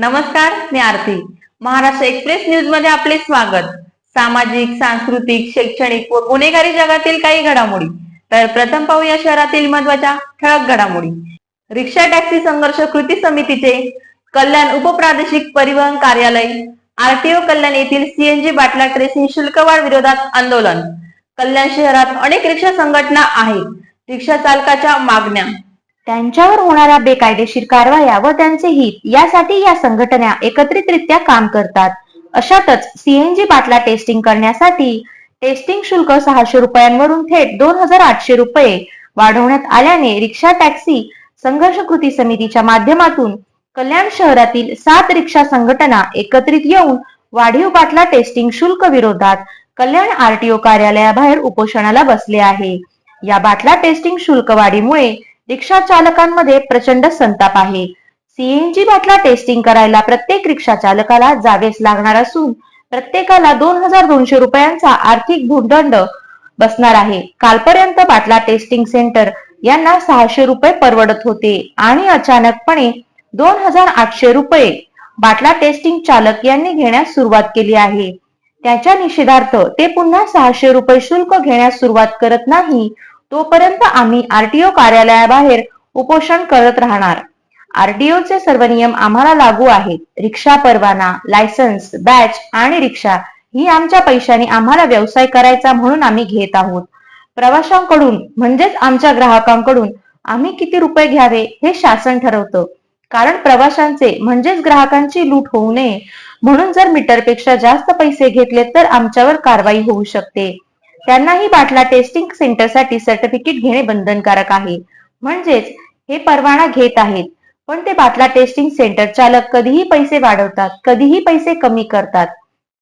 नमस्कार मी आरती. महाराष्ट्र एक्सप्रेस न्यूजमध्ये आपले स्वागत. सामाजिक सांस्कृतिक शैक्षणिक व गुन्हेगारी जगातील काही घडामोडी. तर प्रथम पाहूया शहरातील महत्त्वाच्या ठळक घडामोडी. रिक्षा टॅक्सी संघर्ष कृती समितीचे कल्याण उपप्रादेशिक परिवहन कार्यालय आरटीओ कल्याण येथील सीएनजी बाटला ट्रेसिंग शुल्कवाढ विरोधात आंदोलन. कल्याण शहरात अनेक रिक्षा संघटना आहेत. रिक्षा चालकाच्या मागण्या त्यांच्यावर होणाऱ्या बेकायदेशीर कारवाया व त्यांचे हित यासाठी या संघटना एकत्रितरित्या काम करतात. अशातच सीएनजी बाटला टेस्टिंग करण्यासाठी टेस्टिंग शुल्क सहाशे रुपयांवरून थेट दोन हजार आठशे रुपये वाढवण्यात आल्याने रिक्षा टॅक्सी संघर्ष कृती समितीच्या माध्यमातून कल्याण शहरातील सात रिक्षा संघटना एकत्रित येऊन वाढीव बाटला टेस्टिंग शुल्क विरोधात कल्याण आरटीओ कार्यालयाबाहेर उपोषणाला बसले आहे. या बाटला टेस्टिंग शुल्क वाढीमुळे रिक्षा चालकांमध्ये प्रचंड संताप आहे. सीएनजी बाटला टेस्टिंग करायला प्रत्येक रिक्षा चालकाला जावेच लागणार असून प्रत्येकाला दोन हजार दोनशे रुपयांचा आर्थिक भूदंड बसणार आहे. कालपर्यंत बाटला टेस्टिंग सेंटर यांना सहाशे रुपये परवडत होते आणि अचानकपणे दोन हजार आठशे रुपये बाटला टेस्टिंग चालक यांनी घेण्यास सुरुवात केली आहे. त्याच्या निषेधार्थ ते पुन्हा सहाशे रुपये शुल्क घेण्यास सुरुवात करत नाही तोपर्यंत आम्ही आरटीओ कार्यालयाबाहेर उपोषण करत राहणार. आरटीओचे सर्व नियम आम्हाला लागू आहेत. रिक्षा परवाना लायसन्स बॅच आणि रिक्षा ही आमच्या पैशाने आम्हाला व्यवसाय करायचा म्हणून आम्ही घेत आहोत. प्रवाशांकडून म्हणजेच आमच्या ग्राहकांकडून आम्ही किती रुपये घ्यावे हे शासन ठरवतं. कारण प्रवाशांचे म्हणजेच ग्राहकांची लूट होऊ नये. म्हणून जर मीटरपेक्षा जास्त पैसे घेतले तर आमच्यावर कारवाई होऊ शकते. त्यांनाही बाटला टेस्टिंग सेंटरसाठी सर्टिफिकेट घेणे बंधनकारक आहे. म्हणजेच हे परवाना घेत आहेत. पण ते बाटला टेस्टिंग सेंटर चालक कधीही पैसे वाढवतात कधीही पैसे कमी करतात.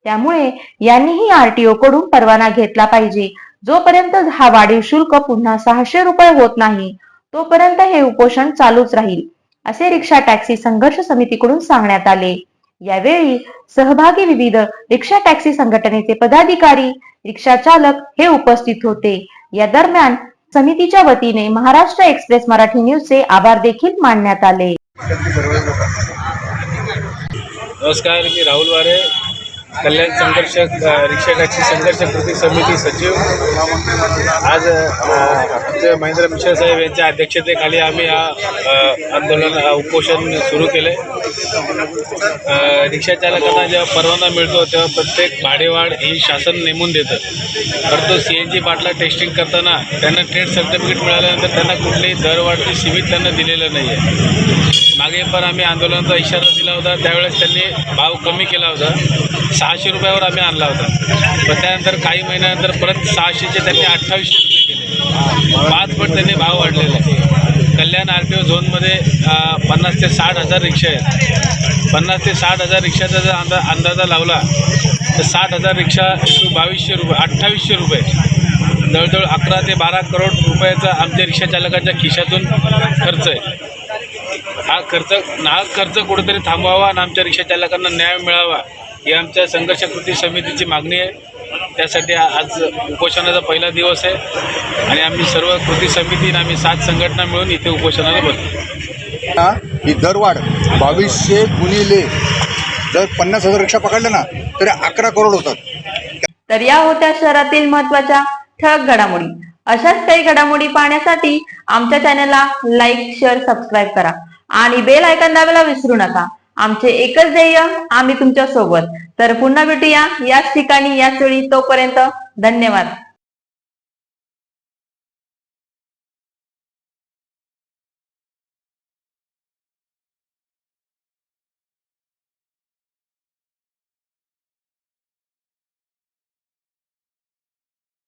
त्यामुळे यांनीही आरटीओ कडून परवाना घेतला पाहिजे. जोपर्यंत हा वाढीव शुल्क पुन्हा सहाशे रुपये होत नाही तोपर्यंत हे उपोषण चालूच राहील असे रिक्षा टॅक्सी संघर्ष समितीकडून सांगण्यात आले. यावेळी सहभागी विविध रिक्षा टॅक्सी संघटनेचे पदाधिकारी रिक्षा चालक हे उपस्थित होते. या दरम्यान समितीच्या वतीने महाराष्ट्र एक्सप्रेस मराठी न्यूजचे आभार देखील मानण्यात आले. नमस्कार मी राहुल वारे कल्याण संघर्ष रिक्षा टॅक्सी संघर्ष कृती समिती सचिव. आज आमचे महेंद्र मिश्र साहेब यांच्या अध्यक्षतेखाली आम्ही हा आंदोलन उपोषण सुरू केले. रिक्षा चालकांना जेव्हा परवाना मिळतो तेव्हा प्रत्येक भाडेवाढ ही शासन नेमून देतं. परंतु सी एन जी बाटला टेस्टिंग करताना त्यांना ट्रेड सर्टिफिकेट मिळाल्यानंतर त्यांना कुठलीही दरवाढची सीमित त्यांना दिलेलं नाही आहे मागे पण आम्ही आंदोलनाचा इशारा दिला होता त्यावेळेस त्यांनी भाव कमी केला होता. सहाशे रुपयावर आम्ही आणला होता. पण त्यानंतर काही महिन्यानंतर परत सहाशेचे त्यांनी अठ्ठावीसशे रुपये केले. पाच पट त्यांनी भाव वाढलेला. आहे. कल्याण आर टी ओ झोनमध्ये पन्नास ते साठ हजार रिक्षा आहेत. पन्नास ते साठ हजार रिक्षाचा जर अंदा अंदाजा लावला तर साठ हजार रिक्षा बावीसशे रुपये अठ्ठावीसशे रुपये. जवळजवळ अकरा ते बारा करोड रुपयाचा आमच्या रिक्षाचालकाच्या खिशातून खर्च आहे. हा खर्च हा खर्च कुठेतरी थांबवावा आणि आमच्या रिक्षा चालकांना न्याय मिळावा ही आमच्या संघर्ष कृती समितीची मागणी आहे. त्यासाठी आज उपोषणाचा पहिला दिवस आहे. आणि आम्ही सर्व कृती समिती आणि आम्ही सात संघटना मिळून इथे उपोषणाला बसलो. ना ही दरवाढ बावीसशे गुणिले. जर पन्नास हजार रिक्षा पकडल्या ना तरी अकरा करोड होतात. तर या होत्या शहरातील महत्त्वाच्या ठळक घडामोडी. अशाच काही घडामोडी पाहण्यासाठी आमच्या चॅनलला लाईक शेअर सबस्क्राईब करा. आणि बेल आयकॉन दाबायला विसरू नका. आमचे एकच ध्येय आम्ही तुमच्यासोबत तर पुन्हा भेटूया याच ठिकाणी याच वेळी. तोपर्यंत धन्यवाद.